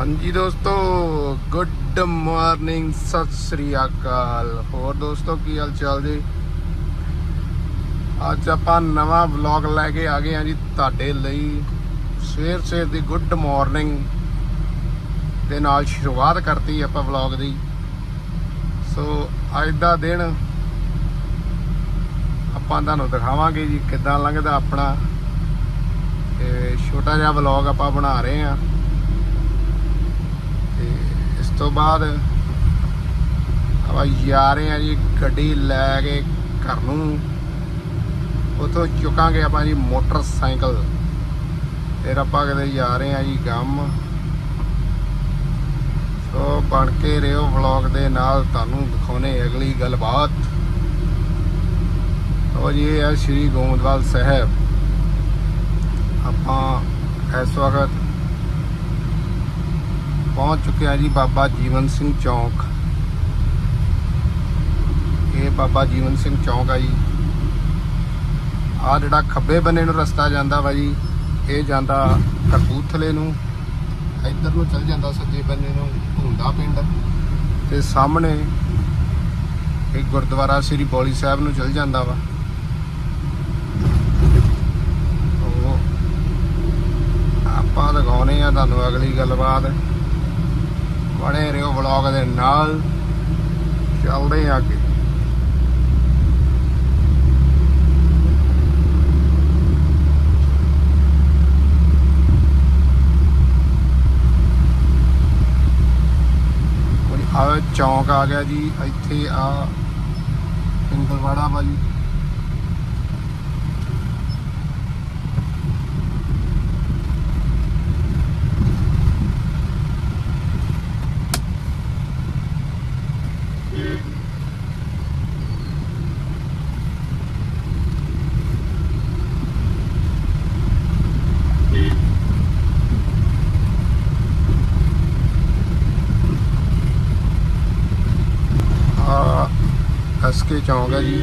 ਹਾਂਜੀ ਦੋਸਤੋ good morning Sat Sri ਅਕਾਲ। ਹੋਰ ਦੋਸਤੋ, ਕੀ ਹਾਲ ਚਾਲ ਜੀ? ਅੱਜ ਆਪਾਂ ਨਵਾਂ ਵਲੌਗ ਲੈ ਕੇ ਆ ਗਏ ਹਾਂ ਜੀ ਤੁਹਾਡੇ ਲਈ। ਸਵੇਰ ਸਵੇਰ ਦੀ ਗੁੱਡ ਮਾਰਨਿੰਗ ਦੇ ਨਾਲ ਸ਼ੁਰੂਆਤ ਕਰਤੀ ਆਪਾਂ ਵਲੌਗ ਦੀ। ਸੋ ਅੱਜ ਦਾ ਦਿਨ ਆਪਾਂ ਤੁਹਾਨੂੰ ਦਿਖਾਵਾਂਗੇ ਜੀ ਕਿੱਦਾਂ ਲੰਘਦਾ ਆਪਣਾ। ਤੇ ਛੋਟਾ ਜਿਹਾ ਵਲੌਗ ਆਪਾਂ ਬਣਾ ਰਹੇ ਹਾਂ। ਤੋਂ ਬਾਅਦ ਆਪਾਂ ਜਾ ਰਹੇ ਹਾਂ ਜੀ ਗੱਡੀ ਲੈ ਕੇ ਘਰ ਨੂੰ। ਉਥੋਂ ਚੁੱਕਾਂਗੇ ਆਪਾਂ ਜੀ ਮੋਟਰਸਾਈਕਲ। ਫਿਰ ਆਪਾਂ ਕਿਤੇ ਜਾ ਰਹੇ ਹਾਂ ਜੀ ਗਮ ਸੋ ਬਣ ਕੇ ਰਿਓ ਵਲੌਗ ਦੇ ਨਾਲ, ਤੁਹਾਨੂੰ ਦਿਖਾਉਣੇ ਅਗਲੀ ਗੱਲਬਾਤ। ਤੋ ਜੀ, ਇਹ ਹੈ ਸ਼੍ਰੀ ਗੋਮਦਵਾਲ ਸਾਹਿਬ। ਆਪਾਂ ਇਸ ਵਕਤ ਪਹੁੰਚ ਚੁੱਕਿਆ ਜੀ ਬਾਬਾ ਜੀਵਨ ਸਿੰਘ ਚੌਂਕ। ਇਹ ਬਾਬਾ ਜੀਵਨ ਸਿੰਘ ਚੌਂਕ ਆ ਜੀ। ਆ ਜਿਹੜਾ ਖੱਬੇ ਬੰਨੇ ਨੂੰ ਰਸਤਾ ਜਾਂਦਾ ਵਾ ਜੀ, ਇਹ ਜਾਂਦਾ ਕਪੂਰਥਲੇ ਨੂੰ। ਇੱਧਰ ਨੂੰ ਚੱਲ ਜਾਂਦਾ ਸੱਜੇ ਬੰਨੇ ਨੂੰ ਹੁੰਦਾ ਪਿੰਡ। ਤੇ ਸਾਹਮਣੇ ਇੱਕ ਗੁਰਦੁਆਰਾ ਸ੍ਰੀ ਬੋਲੀ ਸਾਹਿਬ ਨੂੰ ਚੱਲ ਜਾਂਦਾ ਵਾ। ਆਪਾਂ ਦਿਖਾਉਨੇ ਆ ਤੁਹਾਨੂੰ ਅਗਲੀ ਗੱਲਬਾਤ। ਬਣੇ ਰਹੋ ਵਲੌਗ ਦੇ ਨਾਲ। ਚੱਲਦੇ ਆ ਅੱਗੇ। ਆ ਚੌਂਕ ਆ ਗਿਆ ਜੀ, ਇੱਥੇ ਆ ਪਿੰਗਲਵਾੜਾ ਵਾਲੀ ਜੀ ਆ ਐਸਕੇ ਚੌਂਕ ਹੈ ਜੀ?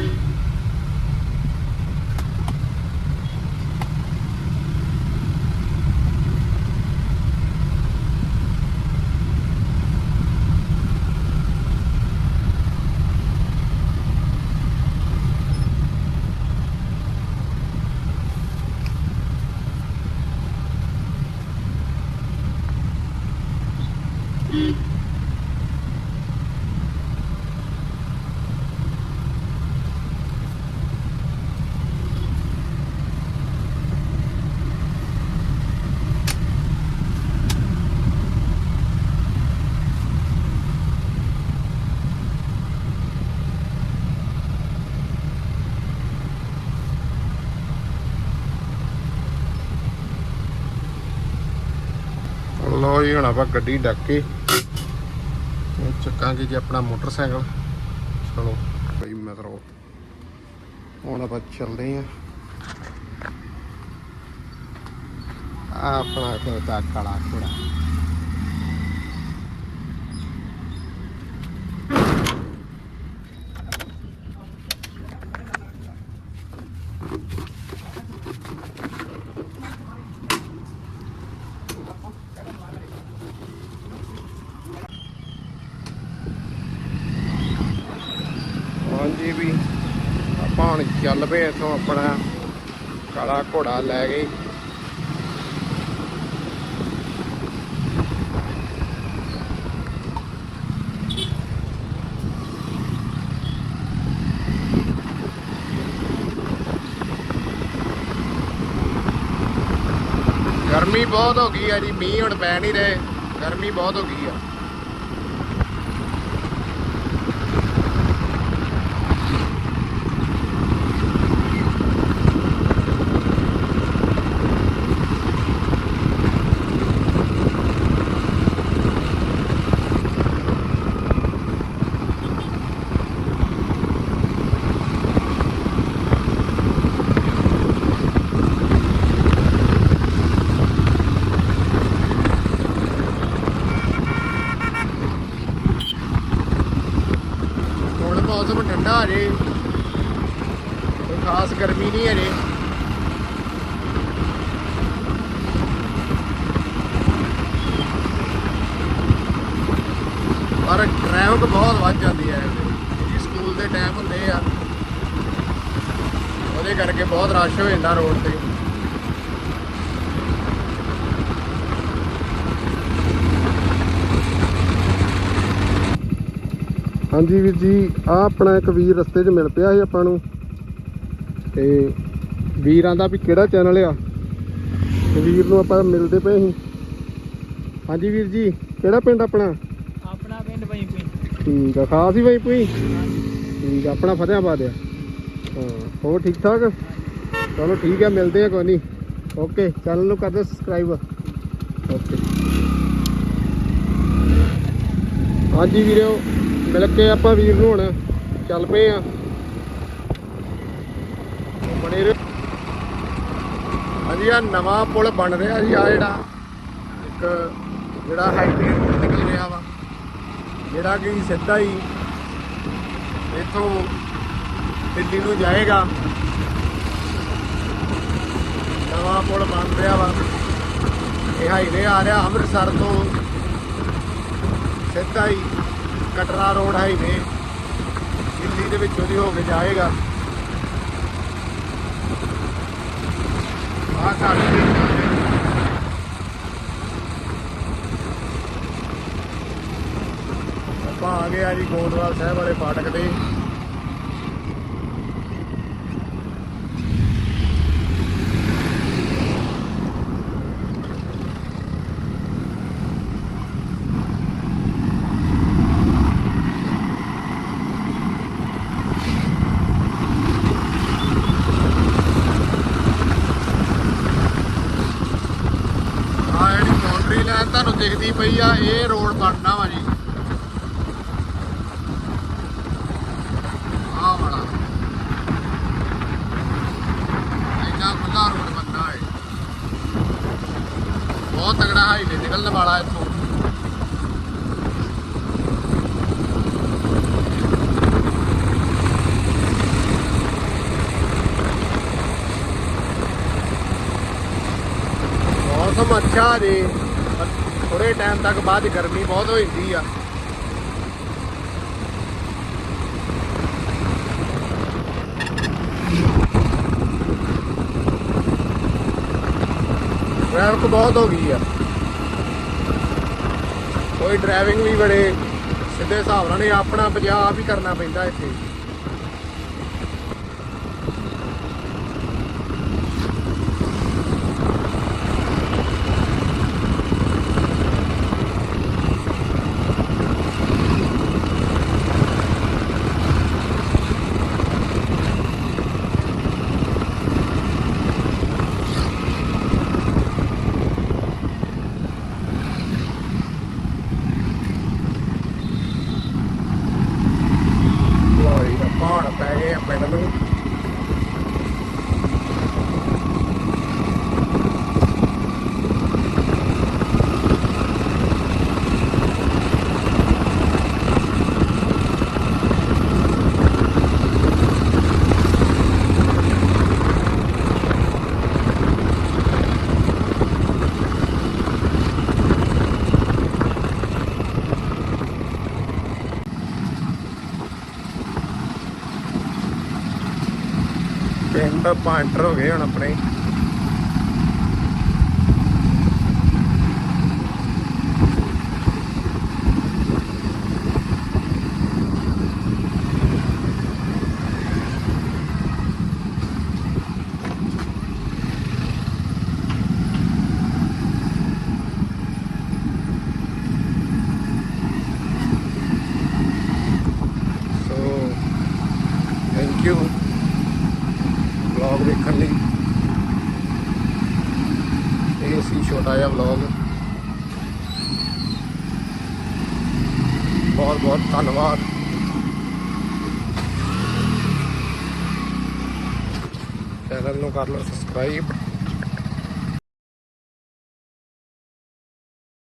ਲੋ ਜੀ, ਹੁਣ ਆਪਾਂ ਗੱਡੀ ਡੱਕ ਕੇ ਤੇ ਚੱਕਾਂਗੇ ਜੀ ਆਪਣਾ ਮੋਟਰਸਾਈਕਲ। ਚਲੋ ਬਈ ਮਿੱਤਰੋ ਹੁਣ ਆਪਾਂ ਚੱਲਦੇ ਆਂ ਆ ਆਪਣਾ ਖੋਤਾ ਕਾਲਾ ਘੋੜਾ ਹਾਂਜੀ ਵੀ ਆਪਾਂ ਹੁਣ ਚੱਲ ਪਏ ਇੱਥੋਂ ਆਪਣਾ ਕਾਲਾ ਘੋੜਾ ਲੈ ਗਏ। ਗਰਮੀ ਬਹੁਤ ਹੋ ਗਈ ਆ ਜੀ, ਮੀਂਹ ਹੁਣ ਪੈ ਨਹੀਂ ਰਹੇ। ਗਰਮੀ ਬਹੁਤ ਹੋ ਗਈ ਆ ਹੁਣ ਮੌਸਮ ਕੋਈ ਖਾਸ ਗਰਮੀ ਨਹੀਂ ਹੈ ਜੇ ਪਰ ਟ੍ਰੈਫਿਕ ਬਹੁਤ ਵੱਧ ਜਾਂਦੀ ਹੈ ਜੀ ਸਕੂਲ ਦੇ ਟਾਈਮ ਹੁੰਦੇ ਆ, ਉਹਦੇ ਕਰਕੇ ਬਹੁਤ ਰਸ਼ ਹੋ ਜਾਂਦਾ ਰੋਡ ਤੇ। ਹਾਂਜੀ ਵੀਰ ਜੀ ਆ ਆਪਣਾ ਇੱਕ ਵੀਰ ਰਸਤੇ 'ਚ ਮਿਲ ਪਿਆ ਸੀ ਆਪਾਂ ਨੂੰ। ਤੇ ਵੀਰਾਂ ਦਾ ਵੀ ਕਿਹੜਾ ਚੈਨਲ ਆ? ਤੇ ਵੀਰ ਨੂੰ ਆਪਾਂ ਮਿਲਦੇ ਪਏ ਸੀ। ਹਾਂਜੀ ਵੀਰ ਜੀ ਕਿਹੜਾ ਪਿੰਡ ਆਪਣਾ? ਆਪਣਾ ਪਿੰਡ ਪਈ ਪਈ ਠੀਕ ਆ ਖਾਸ ਹੀ ਬਾਈ ਪੂਈ ਠੀਕ ਆ ਆਪਣਾ ਫਤਿਆਬਾਦ ਆ। ਹਾਂ ਹੋਰ ਠੀਕ ਠਾਕ? ਚਲੋ ਠੀਕ ਆ ਮਿਲਦੇ ਆ ਕੋਈ ਨਹੀਂ ਓਕੇ ਚੈਨਲ ਨੂੰ ਕਰ ਦਿਓ ਸਬਸਕ੍ਰਾਈਬ ਓਕੇ। ਹਾਂਜੀ ਵੀਰੋ। ਮਿਲ ਕੇ ਆਪਾਂ ਵੀਰ ਨੂੰ ਹੁਣ ਚੱਲ ਪਏ ਆ। ਬਣੇ ਰਹੋ। ਹਾਂਜੀ ਆ ਨਵਾਂ ਪੁਲ ਬਣ ਰਿਹਾ ਜੀ ਆ ਜਿਹੜਾ ਇੱਕ ਜਿਹੜਾ ਹਾਈਵੇ ਨਿਕਲ ਰਿਹਾ ਵਾ, ਜਿਹੜਾ ਕਿ ਸਿੱਧਾ ਹੀ ਇੱਥੋਂ ਦਿੱਲੀ ਨੂੰ ਜਾਏਗਾ। ਨਵਾਂ ਪੁਲ ਬਣ ਰਿਹਾ ਵਾ। ਇਹ ਹਾਈਵੇ ਆ ਰਿਹਾ ਅੰਮ੍ਰਿਤਸਰ ਤੋਂ ਸਿੱਧਾ ਹੀ ਕਟਰਾ ਰੋਡ ਹਾਈਵੇ ਦਿੱਲੀ ਦੇ ਵਿੱਚੋਂ ਦੀ ਹੋ ਕੇ ਜਾਏਗਾ। ਆ ਘੱਟ ਆਪਾਂ ਆ ਗਏ ਆ ਜੀ ਗੋਦਵਾਲ ਸਾਹਿਬ ਵਾਲੇ ਫਾਟਕ ਤੇ ਆ ਜਿਹੜੀ ਬਾਉਂਡਰੀ ਲਾਈਨ ਤੁਹਾਨੂੰ ਦਿਖਦੀ ਆ, ਇਹ ਰੋਡ ਬਣਨਾ ਵਾ ਜੀ। ਆ ਬੜਾ ਇੰਨਾ ਖੁੱਲਾ ਰੋਡ ਬਣਨਾ ਹੈ ਬਹੁਤ ਤਗੜਾ ਹਾਈਵੇ ਨਿਕਲਣ ਵਾਲਾ ਇੱਥੋਂ। ਮੌਸਮ ਅੱਛਾ ਜੀ। ਥੋੜੇ ਟਾਈਮ ਤੱਕ ਬਾਅਦ ਗਰਮੀ ਬਹੁਤ ਹੋ ਜਾਂਦੀ ਆ। ਟ੍ਰੈਫਿਕ ਬਹੁਤ ਹੋ ਗਈ ਆ। ਕੋਈ ਡਰਾਈਵਿੰਗ ਵੀ ਬੜੇ ਸਿੱਧੇ ਹਿਸਾਬ ਨਾਲ ਨਹੀਂ, ਆਪਣਾ ਬਚਾਅ ਆਪ ਹੀ ਕਰਨਾ ਪੈਂਦਾ ਇੱਥੇ ਲੋਈ ਦਾ ਪਹਾੜ ਪੈ ਗਏ ਆ ਪਿੰਡ ਨੂੰ ਪਿੰਡ ਪਾਂਟਰ ਹੋ ਗਏ ਹੁਣ ਆਪਣੇ ਸੋ ਥੈਂਕ ਯੂ ਵਲੌਗ ਦੇਖਣ ਲਈ ਇਹ ਸੀ ਛੋਟਾ ਜਿਹਾ ਵਲੌਗ ਬਹੁਤ ਬਹੁਤ ਧੰਨਵਾਦ। ਚੈਨਲ ਨੂੰ ਕਰ ਲਓ ਸਬਸਕ੍ਰਾਈਬ